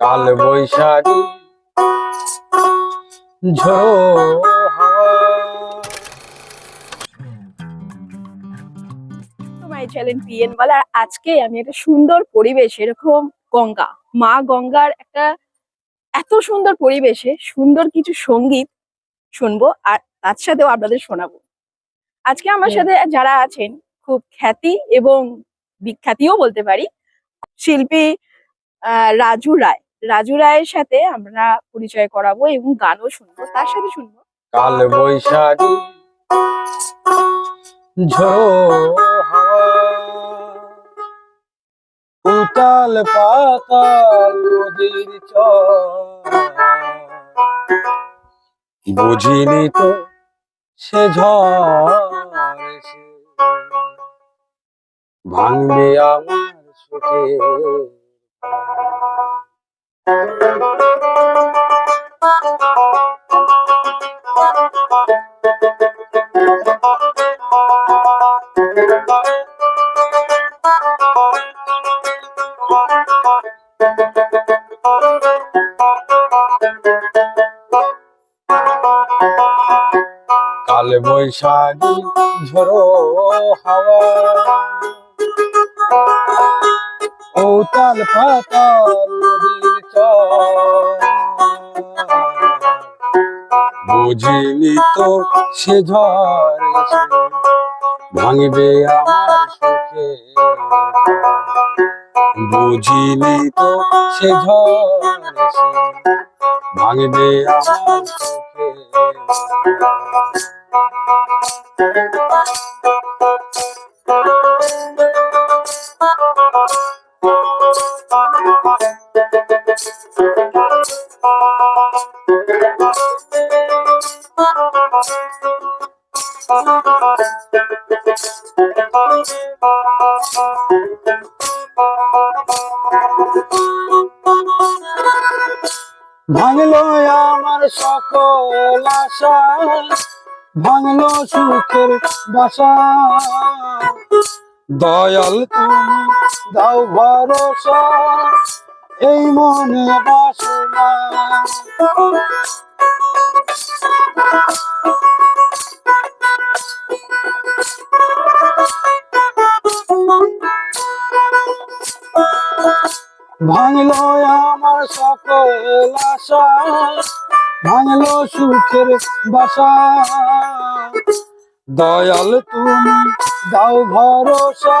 কাল বৈশাখী ঝোড়ো my channel PN বলা আর আজকে আমি একটা সুন্দর পরিবেশ এরকম গঙ্গা মা গঙ্গার একটা এত সুন্দর পরিবেশে সুন্দর কিছু সংগীত শুনব আর তার সাথেও আপনাদের শোনাবো। আজকে আমার সাথে যারা আছেন খুব খ্যাতি এবং বিখ্যাতিও বলতে পারি শিল্পী রাজু রায়। রাজু রায়ের সাথে আমরা পরিচয় করাবো এবং গানও শুনব, তার সাথে শুনব। কাল বৈশাখী উতাল পাতাল নদীর বুঝিনি তো সে ঝড় ভাঙবে আমার কাল বৈশাখী ঝোড়ো হাওয়া। ঔতাল পাতাল নদীর বুঝিনি তো সে ঝড় ভাঙবে আমার সুখে বুঝিনি তো সে ঝড় ভাঙবে আমার সুখে ভাঙলো আমার সকল আশা ভাঙলো সুখের বাসা। দয়াল তুমি দাও ভরসা এই মনে ভাঙলো আমার সকল আশা ভাঙলো সুখের বাসা। দয়াল তুমি দাও ভরসা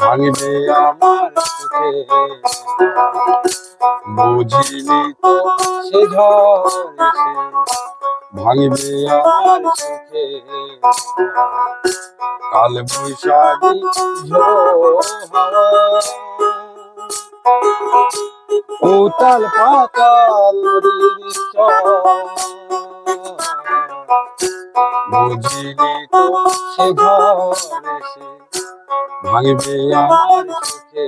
ভাঙবে আমার সুখে। বুঝিনি তো সে ঝড় ভাঙবে আমার সুখে। কাল বৈশাখী উতাল পাতাল বুঝিনি তো সে ঘর ভাঙবে সুখে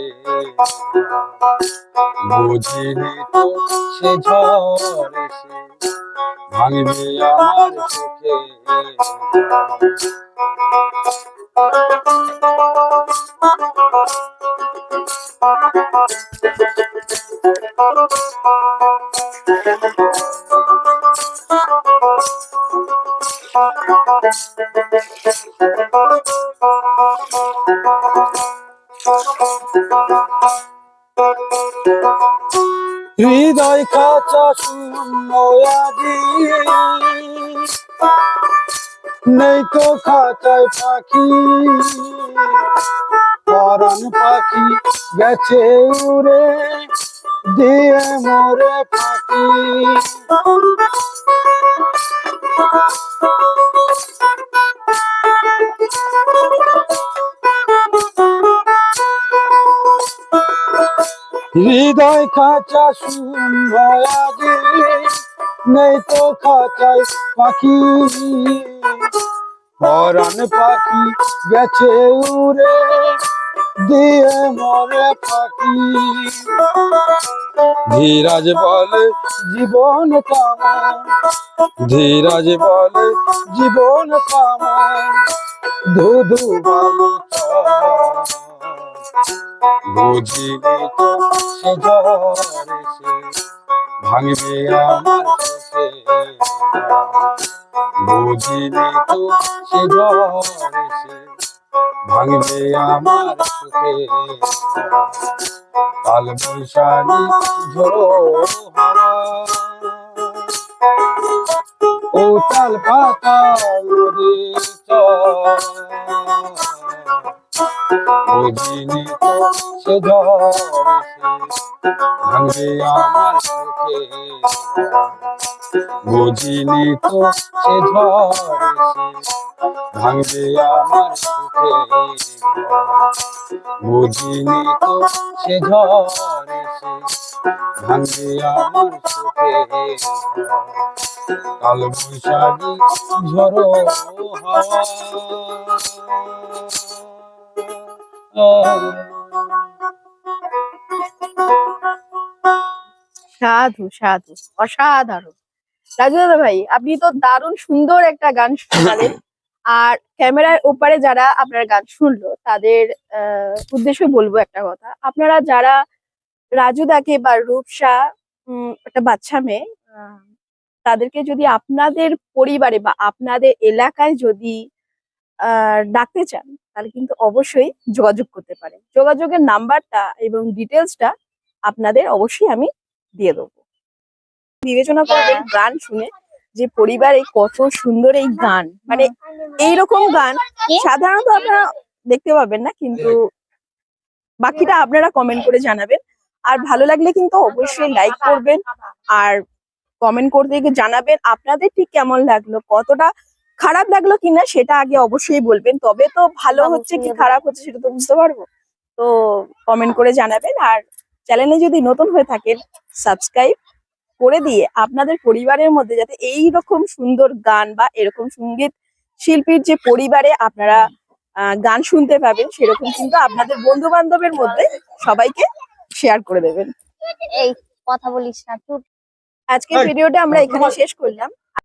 বুঝিনি তো সে ঝড় এসে। ভাঙবে আমার সুখে হৃদয় কাঁচা শূন্য আজি নেই তো খাঁচায় পাখি। পরাণ পাখি গেছে উড়ে, দিয়ে মোরে পাখি। হৃদয় খাঁচা শূন্য আজি নেই তো খাঁচায় পাখি। পরাণ পাখি গেছে উড়ে, দিয়ে মরে পাখি। ধীরাজ বলে জীবন কামান। ধীরাজ বলে জীবন কামান। ধুধু বলে বুঝিনি তো সে ভাঙবে আমার বুঝিনি তো সে ভাঙবে আমার চোখে। কাল বৈশাখী ঝোড়ো ও তাল পাতা উড়ে বুঝিনি তো সে ভাঙবে আমার চোখে বুঝিনি তো সে ভাঙবে আমার চোখে বুঝিনি তো সে ঝরে সে ভাঙবে আমার কাল বৈশাখী সাধু সাধু, অসাধারণ। রাজু ভাই, আপনি তো দারুণ সুন্দর একটা গান শোনালেন। আর ক্যামেরার ওপারে যারা আপনার গান শুনলো, তাদের উদ্দেশ্যে বলব একটা কথা। আপনারা যারা রাজুদাকে বা রূপসা একটা বাচ্চা মেয়ে তাদেরকে যদি আপনাদের পরিবারে বা আপনাদের এলাকায় যদি ডাকতে চান, তাহলে কিন্তু অবশ্যই যোগাযোগ করতে পারেন। যোগাযোগের নাম্বারটা এবং ডিটেলসটা আপনাদের অবশ্যই আমি দিয়ে দেবো। বিবেচনা করবেন গান শুনে যে পরিবারে কত সুন্দর এই গান মানে এইরকম গান সাধারণত আপনারা দেখতে পাবেন না, কিন্তু বাকিটা আপনারা কমেন্ট করে জানাবেন। আর ভালো লাগলে কিন্তু অবশ্যই লাইক করবেন আর কমেন্ট করতে গিয়ে জানাবেন আপনাদের ঠিক কেমন লাগল কতটা খারাপ লাগল কিনা সেটা আগে অবশ্যই বলবেন তবে তো ভালো হচ্ছে কি খারাপ হচ্ছে সেটা তো বুঝতে পারব। তো কমেন্ট করে জানাবেন আর চ্যানেলে যদি নতুন হয়ে থাকেন সাবস্ক্রাইব করে দিয়ে আপনাদের পরিবারের মধ্যে যাতে এই রকম সুন্দর গান বা এরকম সংগীত শিল্পীর যে পরিবারে আপনারা আহ, গান শুনতে পাবেন সেরকম কিন্তু আপনাদের বন্ধু বান্ধবের মধ্যে সবাইকে শেয়ার করে দেবেন। এই কথা বলিস না চুপ। আজকের ভিডিওটা আমরা এখানে শেষ করলাম।